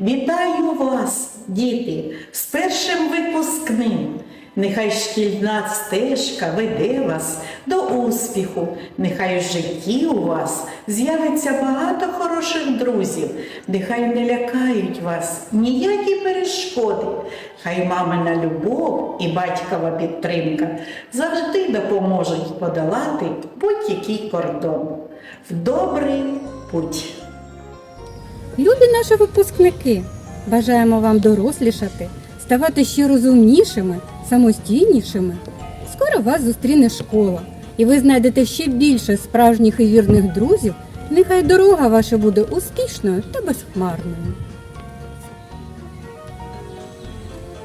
Вітаю вас, діти, з першим випускним. Нехай шкільна стежка веде вас до успіху. Нехай в житті у вас з'явиться багато хороших друзів. Нехай не лякають вас ніякі перешкоди. Хай мамина любов і батькова підтримка завжди допоможуть подолати будь-який кордон. В добрий путь! Любі наші випускники, бажаємо вам дорослішати, ставати ще розумнішими, самостійнішими. Скоро вас зустріне школа, і ви знайдете ще більше справжніх і вірних друзів. Нехай дорога ваша буде успішною та безхмарною.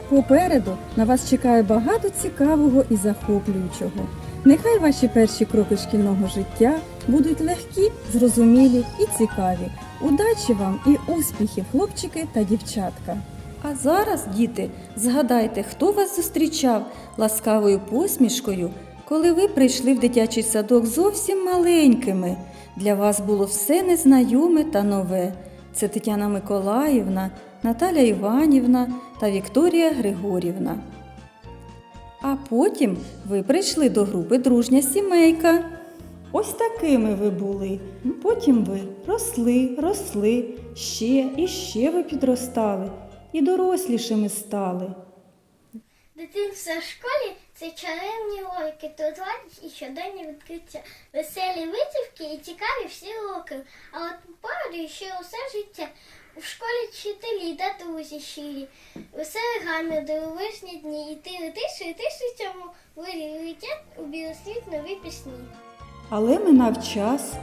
Попереду на вас чекає багато цікавого і захоплюючого. Нехай ваші перші кроки шкільного життя будуть легкі, зрозумілі і цікаві. Удачі вам і успіхів, хлопчики та дівчатка! А зараз, діти, згадайте, хто вас зустрічав ласкавою посмішкою, коли ви прийшли в дитячий садок зовсім маленькими. Для вас було все незнайоме та нове. Це Тетяна Миколаївна, Наталя Іванівна та Вікторія Григорівна. А потім ви прийшли до групи Дружня сімейка. Ось такими ви були. Потім ви росли, росли, ще і ще ви підростали і дорослішими стали. Дитинство в школі це чарівні лойки, тут радість і щоденні відкриття, веселі витівки і цікаві всі роки. А от попереду ще усе життя. У школі вчителі та друзі щирі, веселі гамі, дивовижні дні, і ти летиш, летиш у цьому вирі летять у білосвіт нові пісні. Але минав час.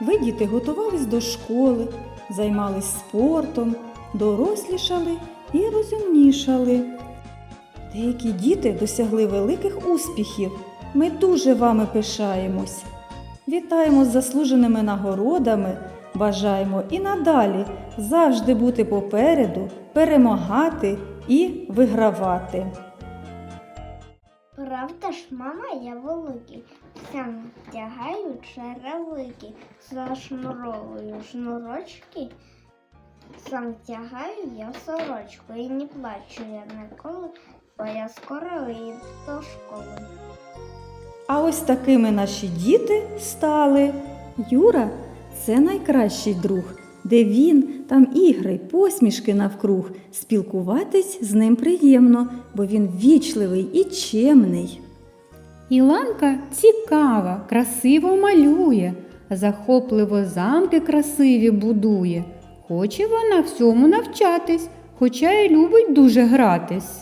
Ви, діти, готувались до школи, займались спортом, дорослішали і розумнішали. Деякі діти досягли великих успіхів. Ми дуже вами пишаємось. Вітаємо з заслуженими нагородами. Бажаємо і надалі завжди бути попереду, перемагати і вигравати. Правда ж, мама, я великий, сам втягаю черевики, зашнуровую шнурочки, сам тягаю я сорочку і не плачу я ніколи, бо я скоро вийду до школи. А ось такими наші діти стали. Юра це найкращий друг, де він, там ігри, посмішки навкруг. Спілкуватись з ним приємно, бо він вічливий і чемний. Іланка цікава, красиво малює, захопливо замки красиві будує. Хоче вона всьому навчатись, хоча й любить дуже гратись.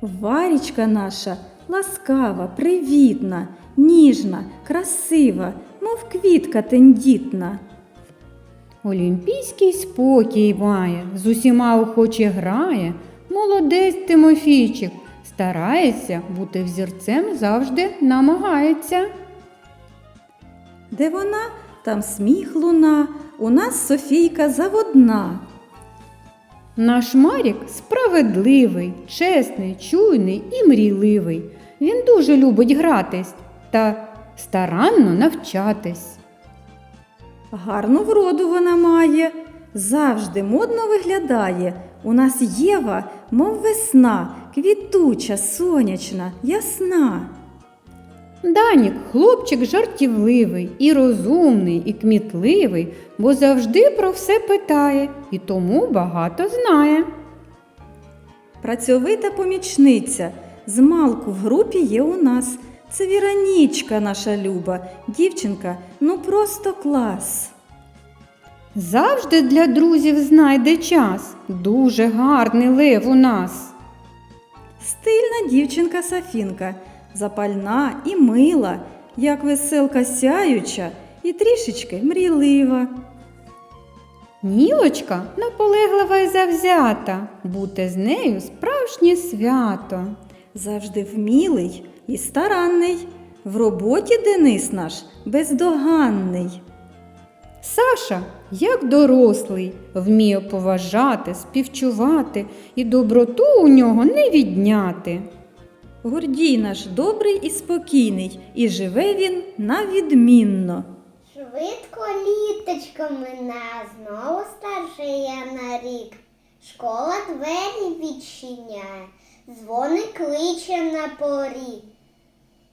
Варічка наша ласкава, привітна, ніжна, красива, мов квітка тендітна. Олімпійський спокій має, з усіма охоче грає. Молодець Тимофійчик, старається, бути взірцем завжди намагається. Де вона, там сміх луна, у нас Софійка заводна. Наш Марік справедливий, чесний, чуйний і мрійливий. Він дуже любить гратись та старанно навчатись. Гарну вроду вона має, завжди модно виглядає. У нас Єва, мов весна, квітуча, сонячна, ясна. Данік хлопчик жартівливий, і розумний, і кмітливий, бо завжди про все питає і тому багато знає. Працьовита помічниця. Змалку в групі є у нас. Це Віронічка наша люба, дівчинка, ну просто клас. Завжди для друзів знайде час. Дуже гарний лев у нас. Стильна дівчинка Сафінка, запальна і мила, як веселка сяюча і трішечки мрійлива. Нілочка наполеглива й завзята, бути з нею справжнє свято. Завжди вмілий і старанний. В роботі Денис наш бездоганний. Саша, як дорослий, вміє поважати, співчувати, і доброту у нього не відняти. Гордій наш добрий і спокійний, і живе він навідмінно. Швидко літочко мине, знову старший я на рік. Школа двері відчиняє, дзвоник кличе на поріг.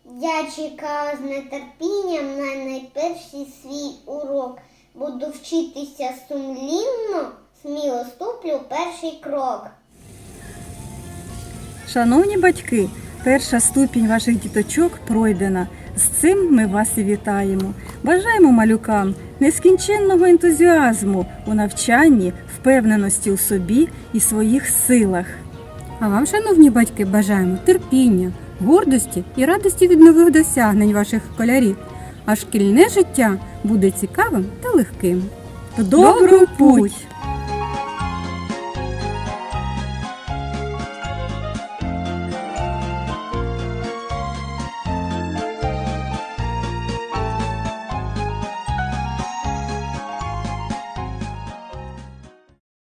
Я чекала з нетерпінням на найперший свій урок. Буду вчитися сумлінно, сміло ступлю перший крок. Шановні батьки, перша ступінь ваших діточок пройдена. З цим ми вас і вітаємо. Бажаємо малюкам нескінченного ентузіазму у навчанні, впевненості у собі і своїх силах. А вам, шановні батьки, бажаємо терпіння, гордості і радості від нових досягнень ваших школярів. А шкільне життя буде цікавим та легким. Добру путь!